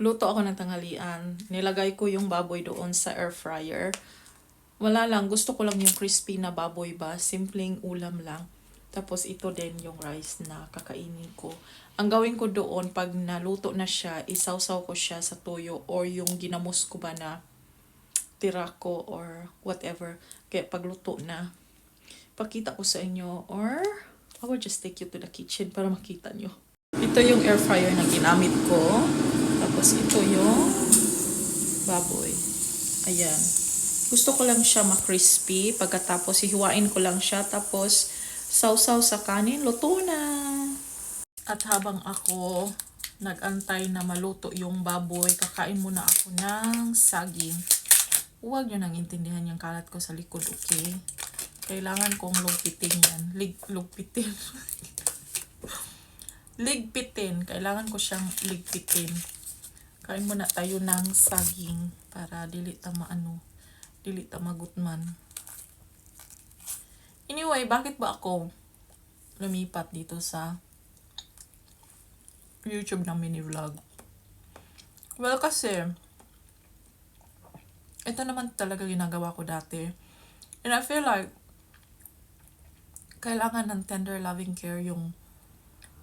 luto ako ng tanghalian. Nilagay ko yung baboy doon sa air fryer. Wala lang, gusto ko lang yung crispy na baboy ba, simpleng ulam lang. Tapos ito din yung rice na kakainin ko. Ang gawin ko doon, pag naluto na siya, isawsaw ko siya sa toyo or yung ginamos ko ba na tira ko or whatever. Kaya pagluto na, pakita ko sa inyo or I will just take you to the kitchen para makita nyo. Ito yung air fryer na ginamit ko. Tapos ito yung baboy. Ayan. Gusto ko lang siya ma-crispy. Pagkatapos, hihiwain ko lang siya. Tapos, sausaw sa kanin. Luto na! At habang ako nag-antay na maluto yung baboy, kakain muna ako ng saging. Huwag nyo nang intindihan yung kalat ko sa likod, okay? Kailangan kong lugpitin yan. Lig, lugpitin. ligpitin. Kailangan ko siyang ligpitin. Kain muna tayo ng saging para dili ta maano, dili ta magutman. Anyway, bakit ba ako lumipat dito sa YouTube ng mini vlog? Well, kasi ito naman talaga ginagawa ko dati. And I feel like kailangan ng tender loving care yung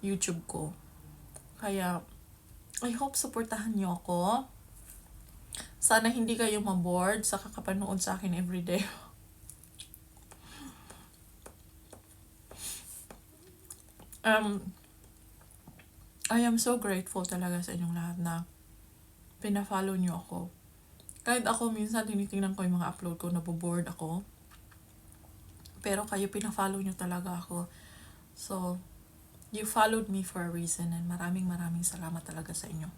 YouTube ko. Kaya, I hope supportahan niyo ako. Sana hindi kayo maboard sa kakapanood sa akin everyday. um, I am so grateful talaga sa inyong lahat na pina-follow niyo ako. Kahit ako minsan tinitingnan ko yung mga upload ko, naboboard ako. Pero kayo pina-follow niyo talaga ako. So, you followed me for a reason and maraming maraming salamat talaga sa inyo.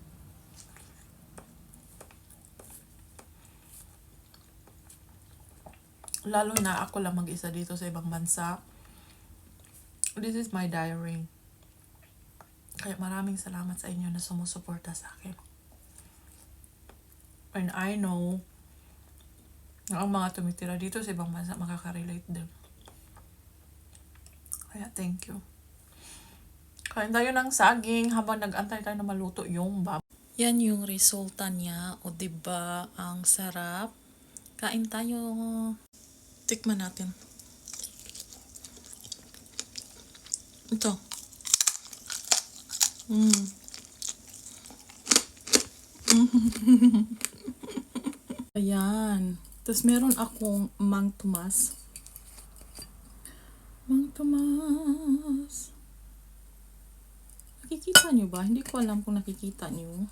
Lalo na ako lang mag-isa dito sa ibang bansa. This is my diary. Kaya maraming salamat sa inyo na sumusuporta sa akin. And I know na ang mga tumitira dito sa ibang bansa makaka-relate din. Kaya thank you. Kain tayo ng saging habang nag-antay tayo na maluto yung bab. Yan yung resulta niya. O ba diba, ang sarap. Kain tayo. Tikman natin. Ito. Mm. Ayan. Tapos meron akong Mang Tomas. Mang Tomas. Nakikita niyo ba? Hindi ko alam kung nakikita niyo.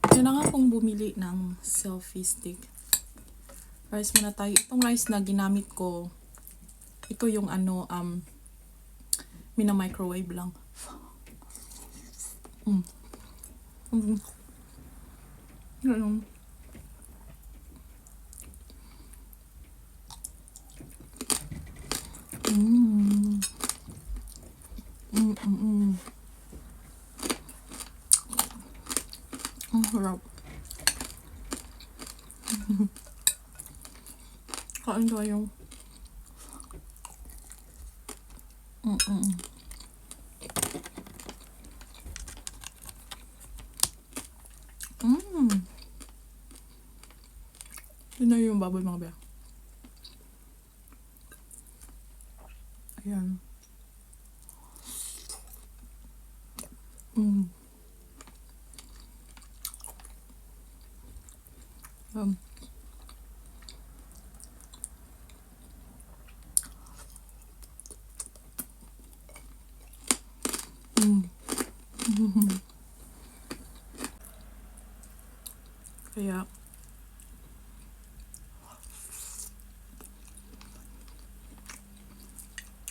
Kailangan kong bumili ng selfie stick. Rice muna tayo. Itong rice na ginamit ko, ito yung ano, um, mina-microwave lang. Mm. Mm. Ganun. Mm. Mm, mm, mm. Ang sarap. Kain tayo. Mm, mm. Yun na yung baboy mga bear. Ayan. Um. Mm. Kaya,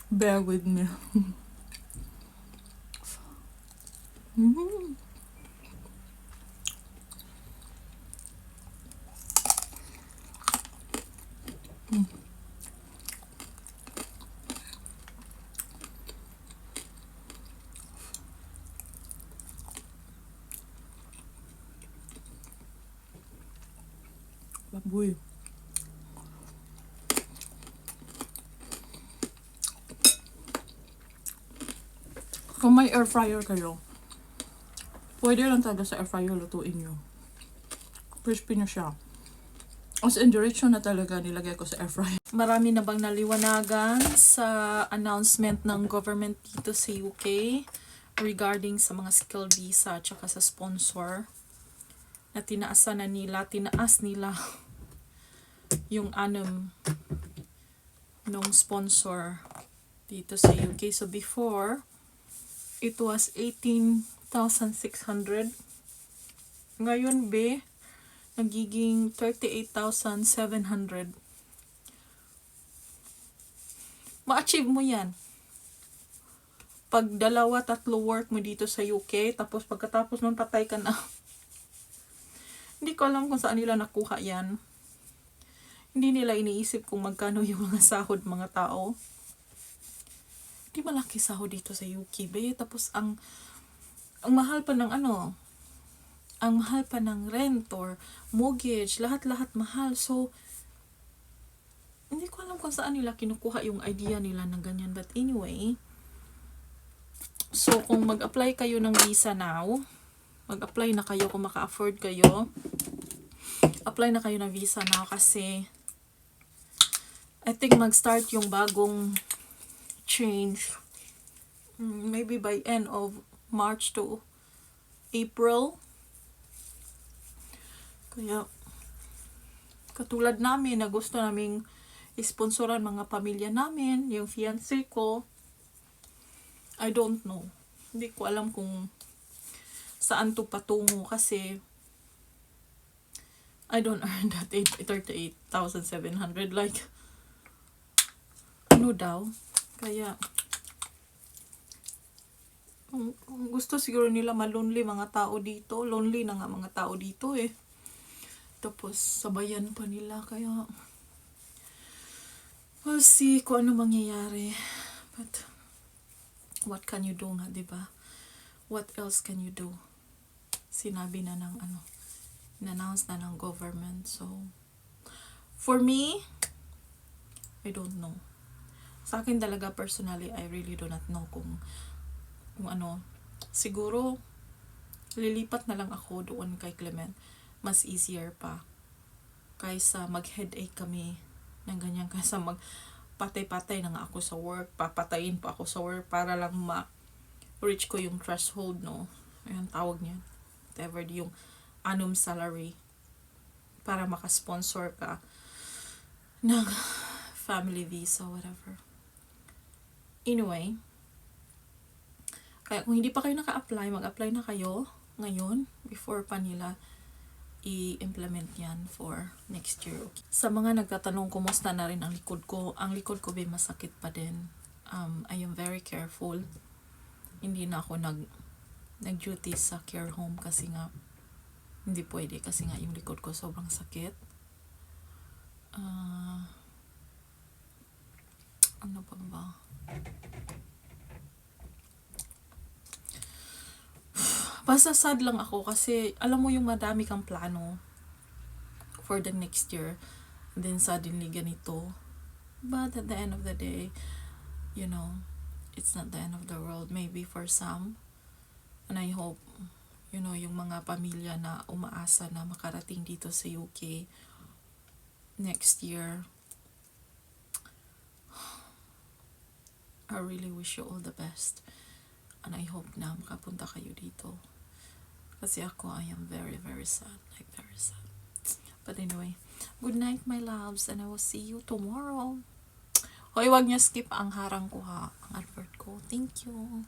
bear with me. mm. Mm. Baboy. Kung may air fryer kayo, Pwede lang talaga sa air fryer lutuin nyo. Crispy na siya. As in, diretso na talaga nilagay ko sa air fryer. Marami na bang naliwanagan sa announcement ng government dito sa UK regarding sa mga skill visa at sa sponsor na tinaasan na nila, tinaas nila yung anum nung sponsor dito sa UK. So before, it was 18,600. Ngayon, be, nagiging 38,700. Ma-achieve mo yan. Pag dalawa, tatlo work mo dito sa UK, tapos pagkatapos nun patay ka na. Hindi ko alam kung saan nila nakuha yan. Hindi nila iniisip kung magkano yung mga sahod mga tao. Hindi malaki sahod dito sa UK, be. Tapos ang ang mahal pa ng ano, ang mahal pa ng rent or mortgage, lahat-lahat mahal. So, hindi ko alam kung saan nila kinukuha yung idea nila ng ganyan. But anyway, so kung mag-apply kayo ng visa now, mag-apply na kayo kung maka-afford kayo, apply na kayo ng visa now kasi I think mag-start yung bagong change mm, maybe by end of March to April. Kaya, katulad namin na gusto naming isponsoran mga pamilya namin, yung fiancé ko, I don't know. Hindi ko alam kung saan to patungo kasi I don't earn that 8 38,700 like ano daw kaya gusto siguro nila malonely mga tao dito lonely na nga mga tao dito eh. Tapos sabayan pa nila kaya we'll see kung ano mangyayari. But what can you do nga ba? What else can you do? Sinabi na ng ano in-announce na ng government. So for me I don't know sa akin talaga personally I really do not know kung kung ano. Siguro lilipat na lang ako doon kay Clement. Mas easier pa kaysa mag-headache kami ng ganyan kaysa mag patay-patay na nga ako sa work papatayin pa ako sa work para lang ma reach ko yung threshold no? Ayun tawag niya whatever yung annual salary para makasponsor ka ng family visa whatever anyway kaya kung hindi pa kayo naka-apply, mag-apply na kayo ngayon before pa nila i-implement yan for next year. Sa mga nagtatanong kumusta na rin ang likod ko, ang likod ko ba masakit pa din. Um, I am very careful. Hindi na ako nag nag-duty sa care home kasi nga hindi pwede kasi nga yung likod ko sobrang sakit. Ah, ano pa ba? Basta sad lang ako kasi alam mo yung madami kang plano for the next year. And then suddenly ganito. But at the end of the day, you know, it's not the end of the world. Maybe for some. And I hope, you know, yung mga pamilya na umaasa na makarating dito sa UK next year. I really wish you all the best. And I hope na makapunta kayo dito. Kasi ako, I am very, very sad. Like, very sad. But anyway, good night, my loves. And I will see you tomorrow. Hoy, wag niyo skip ang harang ko ha. Ang advert ko. Thank you.